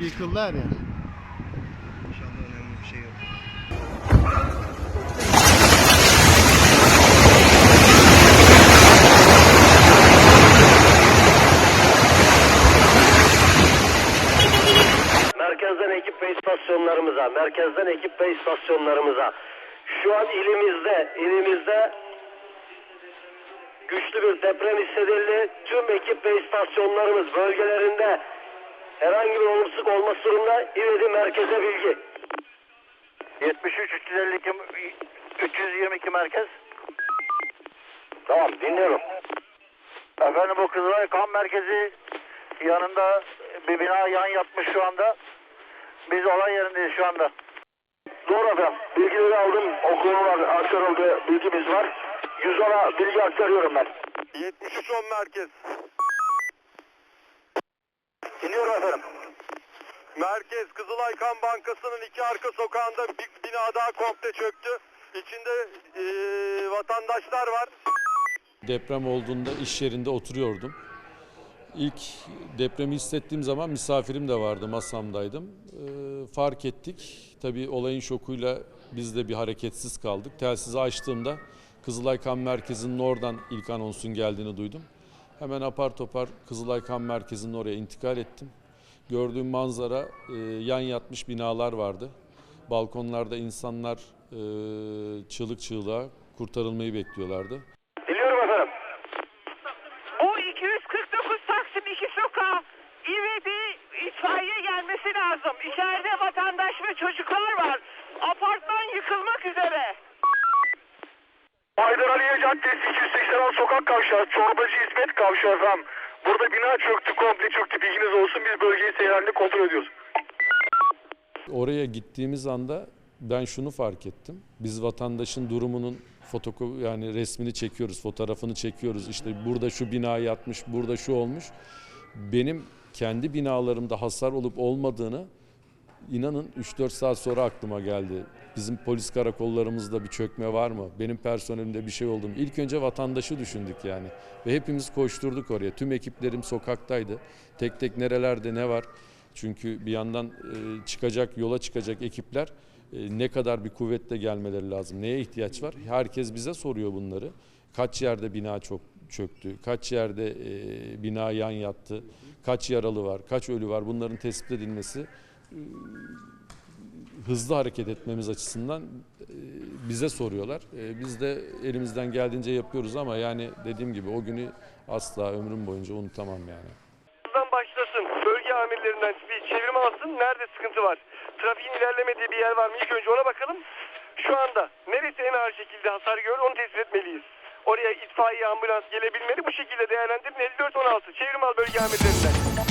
Yıkıldılar ya. İnşallah önemli bir şey yok. Merkezden ekip ve istasyonlarımıza, merkezden ekip ve istasyonlarımıza. Şu an ilimizde, ilimizde güçlü bir deprem hissedildi. Tüm ekip ve istasyonlarımız bölgelerinde herhangi bir olumsuzluk olması durumda İvedi merkeze bilgi. 73 352 322 merkez. Tamam dinliyorum. Efendim bu Kızılay Kan Merkezi yanında bir bina yan yatmış şu anda. Biz olay yerindeyiz şu anda. Doğru efendim. Bilgileri aldım. O konular aktarıldı. Bilgimiz var. 110'a bilgi aktarıyorum ben. 73 10 merkez. Dinliyorum efendim. Merkez Kızılay Kan Bankası'nın iki arka sokağında bir bina daha komple çöktü. İçinde eee, vatandaşlar var. Deprem olduğunda iş yerinde oturuyordum. İlk depremi hissettiğim zaman misafirim de vardı, masamdaydım. Ee, fark ettik. Tabii olayın şokuyla biz de bir hareketsiz kaldık. Telsizi açtığımda Kızılay Kan Merkezi'nin oradan ilk anonsun geldiğini duydum. Hemen apar topar Kızılay Kan Merkezi'nin oraya intikal ettim. Gördüğüm manzara e, yan yatmış binalar vardı. Balkonlarda insanlar e, çığlık çığlığa kurtarılmayı bekliyorlardı. Dinliyorum efendim. O 249 Taksim 2 sokağa İvedi itfaiye gelmesi lazım. İçeride vatandaş ve çocuklar var. Apartman yıkılmak üzere. Caddesi 286 sokak kavşağı, Çorbacı İsmet kavşağı efendim. Burada bina çöktü, komple çöktü. Bilginiz olsun. Biz bölgeyi seyrelinde kontrol ediyoruz. Oraya gittiğimiz anda ben şunu fark ettim. Biz vatandaşın durumunun fotoku yani resmini çekiyoruz, fotoğrafını çekiyoruz. İşte burada şu bina yatmış, burada şu olmuş. Benim kendi binalarımda hasar olup olmadığını inanın 3-4 saat sonra aklıma geldi. Bizim polis karakollarımızda bir çökme var mı? Benim personelimde bir şey oldu mu? İlk önce vatandaşı düşündük yani. Ve hepimiz koşturduk oraya. Tüm ekiplerim sokaktaydı. Tek tek nerelerde ne var? Çünkü bir yandan e, çıkacak, yola çıkacak ekipler e, ne kadar bir kuvvetle gelmeleri lazım? Neye ihtiyaç var? Herkes bize soruyor bunları. Kaç yerde bina çok çöktü? Kaç yerde e, bina yan yattı? Kaç yaralı var? Kaç ölü var? Bunların tespit edilmesi hızlı hareket etmemiz açısından e, bize soruyorlar. E, Biz de elimizden geldiğince yapıyoruz ama yani dediğim gibi o günü asla ömrüm boyunca unutamam yani. Başlasın. Bölge amirlerinden bir çevirme alsın. Nerede sıkıntı var? Trafiğin ilerlemediği bir yer var mı? İlk önce ona bakalım. Şu anda neresi en ağır şekilde hasar gördü onu tespit etmeliyiz. Oraya itfaiye ambulans gelebilmeli. Bu şekilde değerlendirin. 54-16. Çevirme al bölge amirlerinden.